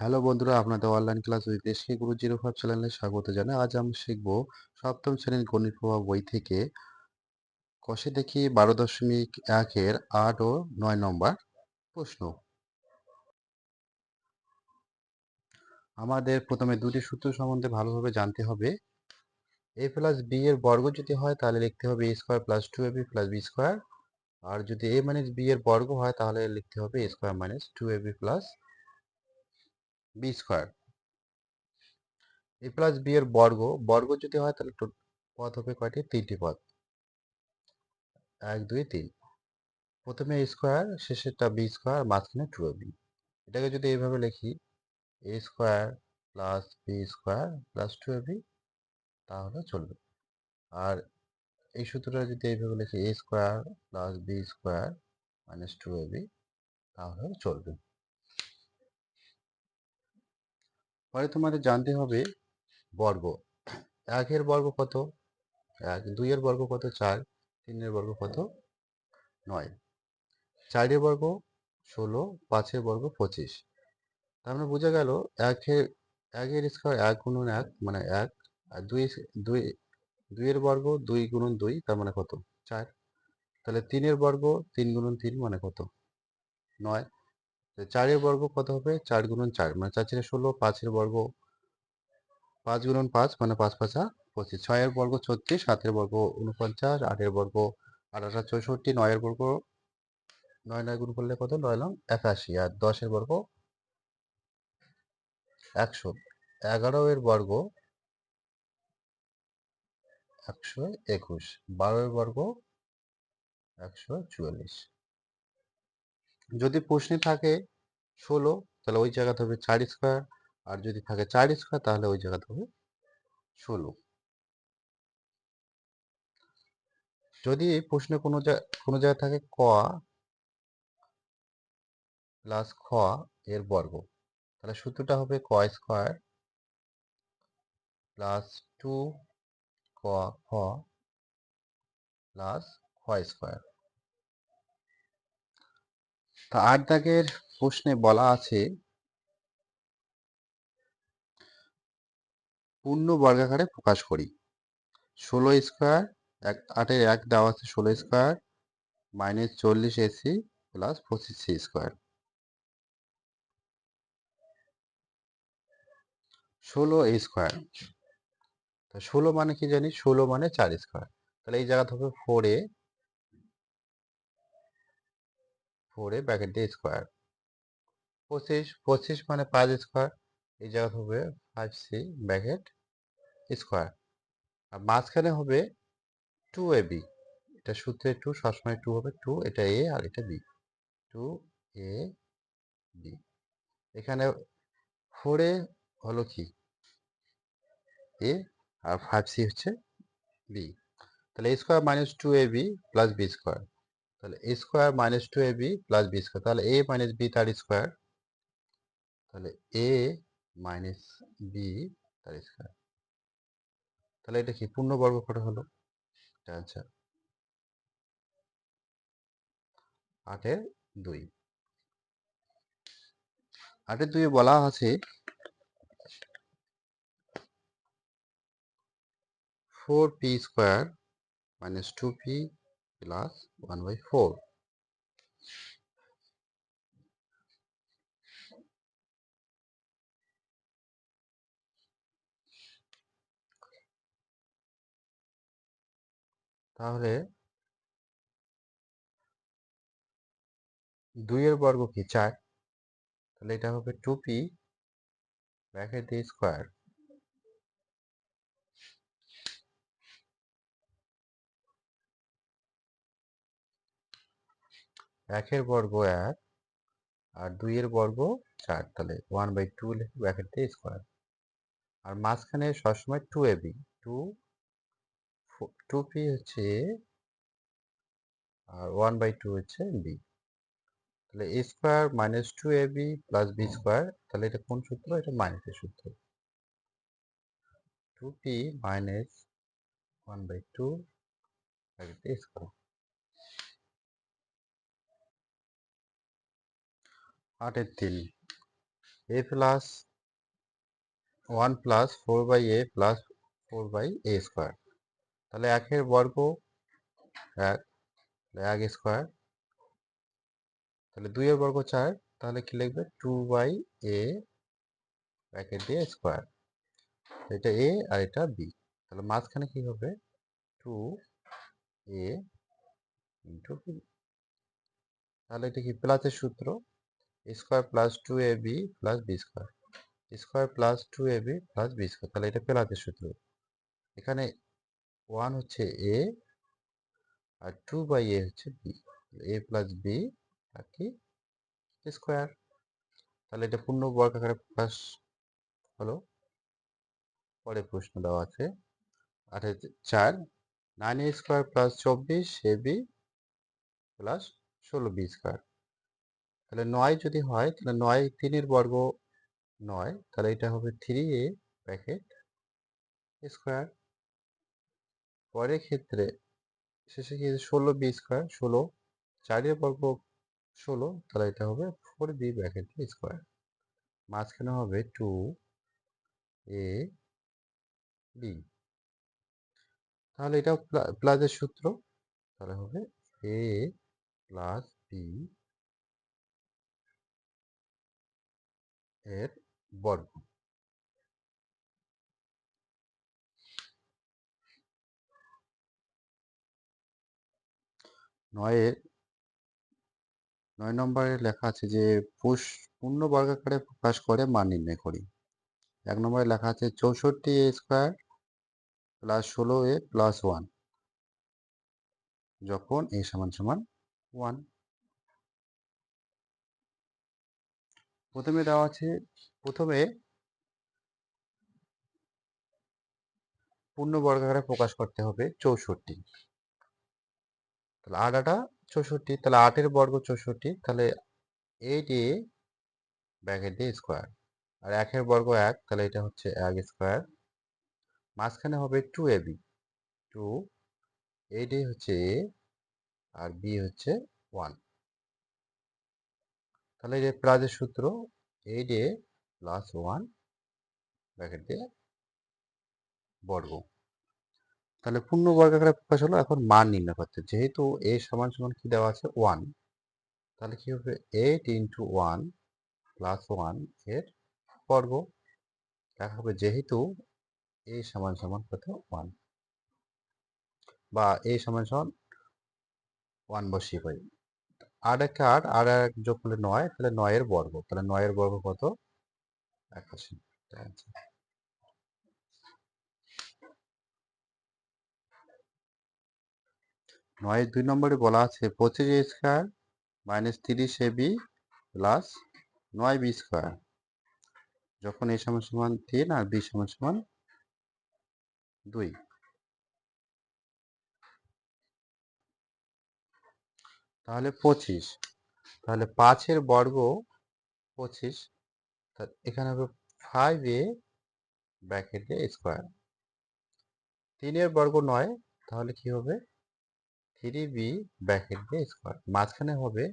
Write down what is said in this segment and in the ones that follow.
Hello বন্ধুরা, আপনাদের online class with SK Guru zero five চ্যানেলে স্বাগত জানাই। আজ আমি শিখব সপ্তম শ্রেণির গণিত প্রভাব বই থেকে কষে দেখি বারো দশমিক একের আট ও নয় নম্বর প্রশ্ন। আমাদের প্রথমে দুটি সূত্র সম্বন্ধে ভালোভাবে জানতে হবে। এ প্লাস বি এর বর্গ যদি হয়, তাহলে লিখতে হবে a square plus two a b plus b square আর যদি এ মাইনাস বি এর বর্গ হয়, তাহলে লিখতে হবে a square minus two a b plus b square a plus b এর বর্গ বর্গ যদি হয় তাহলে পদ হবে কয়টি? তিনটি পদ। এক, দুই, তিন। প্রথমে স্কোয়ার শেষেরটা বি স্কোয়ার মাঝখানে টু বি এটাকে যদি এইভাবে লিখি a square plus b square plus two b তাহলে চলবে। আর এই সূত্রটা যদি এইভাবে লিখি a square plus b square minus two b তাহলে চলবে। পরে তোমাদের জানতে হবে বর্গ। একের বর্গ কত? এক। দুইয়ের বর্গ কত? চার। তিনের বর্গ কত? নয়। চারের বর্গ ষোলো, পাঁচের বর্গ পঁচিশ। তার মানে বোঝা গেল একের একের স্কোয়ার এক গুণন এক মানে এক, আর দুই দুই, দুইয়ের বর্গ দুই গুণন দুই তার মানে কত? চার। তাহলে তিনের বর্গ তিন গুণন তিন মানে কত? নয়। চারের বর্গ কত হবে? চার গুণন চার মানে চার চারে ষোলো, পাঁচের বর্গ পাঁচ গুণন পাঁচ মানে পাঁচ পাঁচা পঁচিশ। ছয়ের বর্গ ছত্রিশ, সাতের বর্গ উনপঞ্চাশ আটের বর্গ আঠাশা চৌষট্টি, নয়ের বর্গ নয় নয় গুণ করলে কত? নয় নং একাশি, আর দশের বর্গ একশো। এগারো এর বর্গ একশো একুশ বারো এর বর্গ একশো চুয়াল্লিশ। যদি প্রশ্নে থাকে ষোলো, তাহলে ওই জায়গাতে হবে চার স্কোয়ার আর যদি থাকে চার স্কোয়ার তাহলে ওই জায়গাতে হবে ষোলো। যদি প্রশ্নে কোনো জায়গা কোনো জায়গায় থাকে ক প্লাস খ, এর বর্গ, তাহলে সূত্রটা হবে ক স্কোয়ার প্লাস টু ক, খ প্লাস খ স্কোয়ার তা আট দাগের প্রশ্নে বলা আছে পূর্ণ বর্গাকারে প্রকাশ করি। ষোলো স্কোয়ার এক, আটের এক দেওয়া আছে ষোলো স্কোয়ার, মাইনাস চল্লিশ এসি প্লাস পঁচিশ সি স্কোয়ার। ষোলো স্কোয়ার। তা ষোলো মানে কি জানি? ষোলো মানে চার স্কোয়ার। তাহলে এই জায়গাতে হবে four a four a bracket দিয়ে স্কোয়ার। পঁচিশ পঁচিশ মানে পাঁচ স্কোয়ার এই জায়গাতে হবে ফাইভ সি ব্যাকেট স্কোয়ার আর মাঝখানে হবে টু এ বি এটা সূত্রে টু সবসময় টু হবে টু এটা এ আর এটা বি টু এ বি এখানে ফোরে হলো কি? এ আর ফাইভ সি হচ্ছে বি তাহলে square minus two a b plus b square তাহলে a square minus two a b plus b square তাহলে এ মাইনাস বি তার স্কোয়ার তাহলে এ মাইনাস বি তার স্কোয়ার তাহলে এটা কি পূর্ণবর্গ কটা হলো? এটা আটের দুই। আটের দুই বলা আছে four p square minus two p plus one by four তাহলে দুইয়ের বর্গ কি? চার। তাহলে এটা হবে টু পি ব্র্যাকেট দিয়ে স্কোয়ার একের বর্গ এক আর দুইয়ের বর্গ চার। তাহলে ওয়ান বাই টু লিখে ব্র্যাকেট দিয়ে স্কোয়ার আর মাঝখানে সবসময় two a b two two p হচ্ছে আর ওয়ান বাই টু হচ্ছে বি। তাহলে a square minus two a b plus b square, তাহলে এটা কোন সূত্র? এটা মাইনাসের সূত্র। Two p minus one by two square. আটের তিন। A plus one plus four by a plus four by a square. তাহলে একের বর্গ এক এক স্কোয়ার। তাহলে দুইয়ের বর্গ চার, তাহলে কি লিখবে? টু বাই এ ব্র্যাকেট দিয়ে স্কোয়ার। এটা এ আর এটা বি তাহলে মাঝখানে কি হবে? টু এ ইন্টু বি তাহলে এটা কি প্লাসের সূত্র? Square plus two a b plus b square. Square plus two a b plus b square. তাহলে এটা প্লাসের সূত্র। এখানে ওয়ান হচ্ছে এ আর টু বাই এ হচ্ছে বি। এ প্লাস বি আর কি স্কোয়ার? তাহলে এটা পূর্ণ বর্গ আকারে প্রকাশ হলো। পরে প্রশ্ন দেওয়া আছে। আঠাশ চার নাইন এ স্কোয়ার প্লাস চব্বিশ এ বি প্লাস ষোলো বি স্কোয়ার তাহলে নয় যদি হয়, তাহলে নয় তিনের বর্গ নয়, তাহলে এটা হবে থ্রি এ ব্র্যাকেট স্কোয়ার পরের ক্ষেত্রে শেষে কি ষোলো বি স্কোয়ার ষোলো চারের বর্গ ষোলো, তাহলে এটা হবে ফোর বি ব্র্যাকেট স্কোয়ার মাঝখানে হবে টু এ বি তাহলে এটাও প্লাসের সূত্র, তাহলে হবে এ প্লাস বি এর বর্গ। নয়ের নয় নম্বরে লেখা আছে যে, পুষ, পূর্ণ বর্গাকারে প্রকাশ করে মান নির্ণয় করি। এক নম্বরে লেখা আছে, চৌষট্টি এ স্কোয়ার প্লাস ষোলো এ প্লাস ওয়ান। যখন এ সমান সমান ওয়ান। প্রথমে দেওয়া আছে, প্রথমে পূর্ণ বর্গাকারে প্রকাশ করতে হবে চৌষট্টি। তাহলে আট আটা চৌষট্টি, তাহলে আটের বর্গ চৌষট্টি, তাহলে এইট এ ব্র্যাকেট দিয়ে স্কোয়ার আর একের বর্গ এক, তাহলে এটা হচ্ছে এক স্কোয়ার মাঝখানে হবে two a b two eight a হচ্ছে এ আর বি হচ্ছে ওয়ান তাহলে যে প্লাসের সূত্র eight a plus one bracket দিয়ে বর্গ তাহলে পূর্ণ বর্গাকারে প্রকাশ হলো এখন মান নির্ণয় করতে। যেহেতু এ সমান সমান কি দেওয়া আছে? ওয়ান তাহলে কি হবে? এইট ইন্টু ওয়ান প্লাস ওয়ানের বর্গ। দেখা হবে যেহেতু এ সমান সমান কত? ওয়ান বা এ সমান সমান ওয়ান বসিয়ে পাই আট একটা আট আর এক যোগ করলে নয়, তাহলে নয়ের বর্গ। তাহলে নয়ের বর্গ কত? একাশি। নয়, দুই নম্বরে বলা আছে পঁচিশ এ স্কোয়ার মাইনাস তিরিশ এ বি প্লাস নয় বি স্কোয়ার। যখন এ সমান সমান তিন আর বি সমান সমান দুই। তাহলে পঁচিশ। তাহলে পাঁচের বর্গ পঁচিশ এখানে হবে ফাইভ এ ব্র্যাকেট স্কোয়ার তিনের বর্গ নয়, তাহলে কি হবে? থ্রি বি ব্র্যাকেট দিয়ে স্কোয়ার। মাঝখানে হবে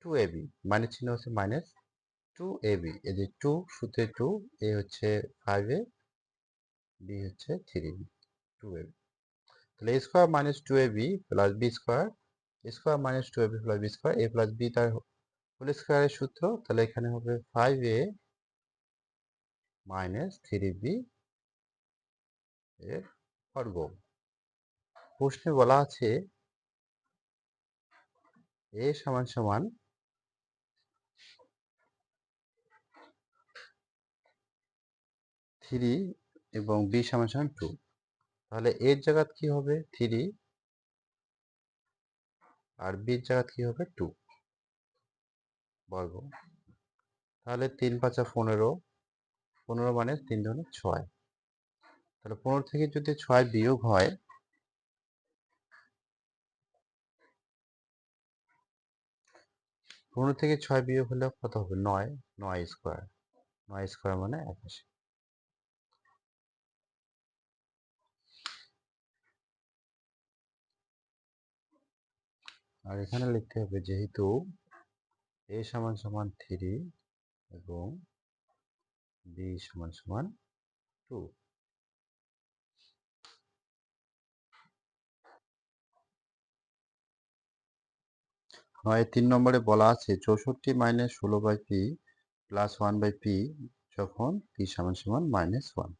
টু এ বি, মাইনাস চিহ্ন হচ্ছে মাইনাস টু এ বি। এই যে টু, সূত্রে টু, এ হচ্ছে ফাইভ এ, বি হচ্ছে three b two a b. তাহলে square minus two a b plus b square square minus two a b plus b square, a plus b তার whole স্কোয়ারের সূত্র, তাহলে এখানে হবে five a minus three b এর বর্গ। প্রশ্নে বলা আছে এ সমান সমান থ্রি এবং বি সমান সমান টু। তাহলে এর জায়গাত কি হবে? থ্রি। আর বির জায়গাত কি হবে? টু। বর্গ। তাহলে তিন পাঁচা পনেরো। পনেরো মানে তিন ধরনের ছয়। তাহলে পনেরো থেকে যদি ছয় বিয়োগ হয় পনেরো থেকে ছয় বিয়োগ হলে কত হবে? নয় নয় স্কোয়ার নয় স্কোয়ার মানে একাশি। আর এখানে লিখতে হবে যেহেতু এ সমান সমান থ্রি এবং বি সমান সমান টু নয় তিন নম্বরে বলা আছে, চৌষট্টি মাইনাস ষোলো by p plus one by p যখন পি সমান সমান মাইনাস ওয়ান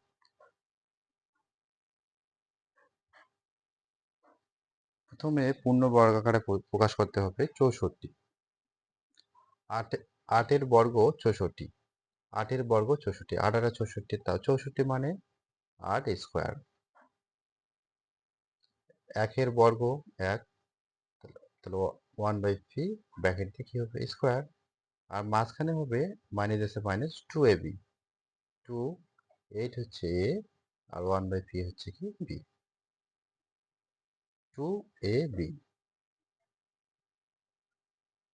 প্রথমে পূর্ণ বর্গাকারে প্র- প্রকাশ করতে হবে চৌষট্টি। আট, আটের বর্গ চৌষট্টি। আটের বর্গ চৌষট্টি। আট আটা চৌষট্টি তা চৌষট্টি মানে আট স্কোয়ার একের বর্গ এক, তাহলে ওয়ান বাই পি ব্র্যাকেট দিয়ে কি হবে? স্কোয়ার। আর মাঝখানে হবে মাইনাস আছে minus two a b. Two, eight হচ্ছে এ, আর ওয়ান বাই পি হচ্ছে কি বি। Two A B.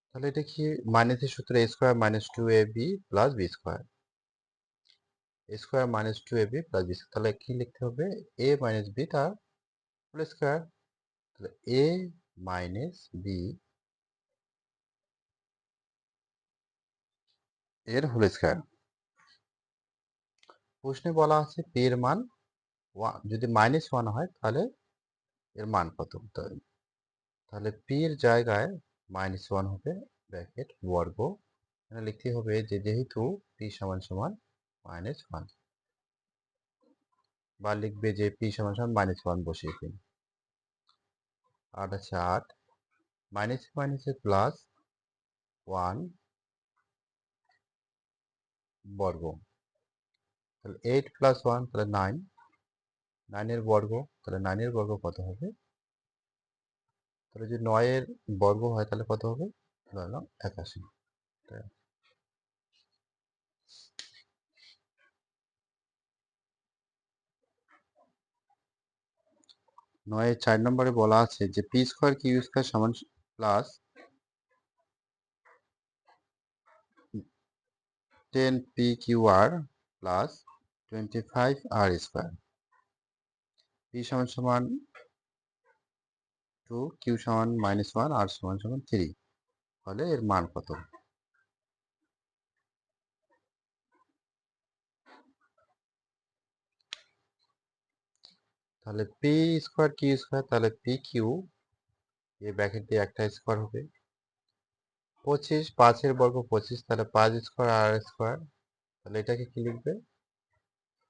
তাহলে এটা কি মাইনাসের সূত্র a square minus two a b plus b square? A square minus two a b plus b তাহলে কি লিখতে হবে? এ মাইনাস বি তার হোল স্কোয়ার। তাহলে এ মাইনাস বি এর হোল স্কোয়ার। প্রশ্নে বলা আছে পি এর মান যদি মাইনাস ওয়ান হয় তাহলে এর মান কত? তাহলে পি এর জায়গায় মাইনাস ওয়ান হবে ব্র্যাকেট বর্গ। এখানে লিখতে হবে যে যেহেতু পি সমান সমান মাইনাস ওয়ান বা লিখবে যে পি সমান সমান মাইনাস ওয়ান বসিয়ে দিন। আট আছে আট। মাইনাস মাইনাসে প্লাস ওয়ান বর্গ। তাহলে এইট প্লাস ওয়ান তাহলে নাইন নাইনের বর্গ, তাহলে নাইনের বর্গ কত হবে? তাহলে যদি নয়ের বর্গ হয়, তাহলে কত হবে? ধরলাম একাশি। নয়ের চার নম্বরে বলা আছে যে পি স্কোয়ার কিউ স্কোয়ার সমান plus ten p q r plus twenty five r square p সমান সমান টু কিউ সমান মাইনাস ওয়ান আর সমান সমান থ্রি তাহলে এর মান কত? তাহলে পি স্কোয়ার কিউ স্কোয়ার তাহলে পি কিউ ব্র্যাকেট দিয়ে একটা স্কোয়ার হবে। পঁচিশ, পাঁচের বর্গ পঁচিশ, তাহলে পাঁচ স্কোয়ার আর স্কোয়ার তাহলে এটাকে কি লিখবে?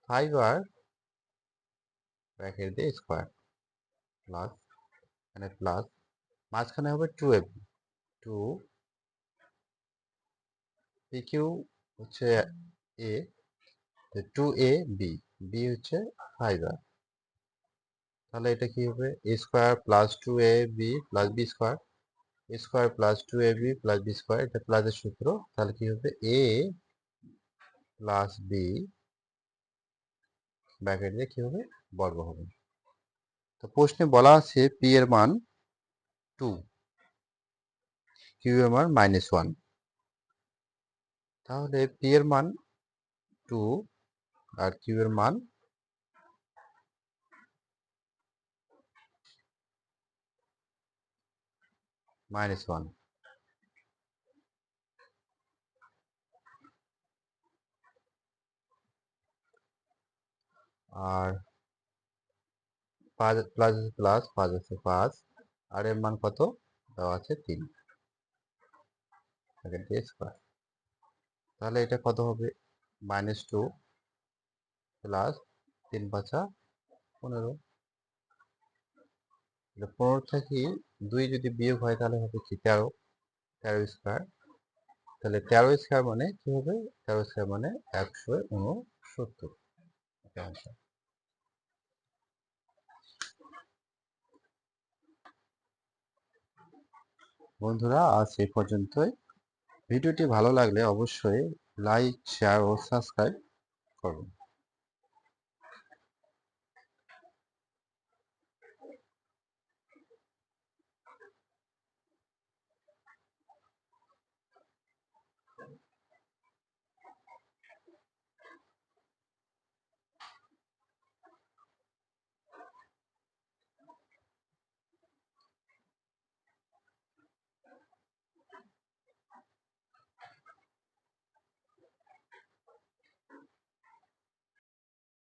ফাইভ আর ব্র্যাকেট দিয়ে স্কোয়ার প্লাস এখানে প্লাস মাঝখানে হবে two f two p q হচ্ছে a two a b b হচ্ছে ফাইভ আর তাহলে এটা কি হবে? A square plus two a b plus b square square plus two a b plus b square, এটা প্লাসের সূত্র। তাহলে কি হবে? এ প্লাস বি ব্র্যাকেট দিয়ে কি হবে? বর্গ হবে। তো প্রশ্নে বলা আছে পি এর মান টু, কিউ এর মান মাইনাস ওয়ান। তাহলে পি এর মান টু আর কিউ এর মান মাইনাস ওয়ান। আর পাঁচ প্লাস প্লাস পাঁচ আছে পাঁচ। আর এর মান কত? দেওয়া আছে তিন। তাহলে এটা কত হবে? মাইনাস টু প্লাস তিন পাঁচা পনেরো। পনেরো থেকে দুই যদি বিয়োগ হয় তাহলে হবে কি তেরো? তেরো স্কোয়ার তাহলে তেরো স্কোয়ার মানে কি হবে? তেরো স্কোয়ার মানে একশো উনসত্তর। বন্ধুরা, আজ এই পর্যন্তই। ভিডিওটি ভালো লাগলে অবশ্যই লাইক শেয়ার ও সাবস্ক্রাইব করুন।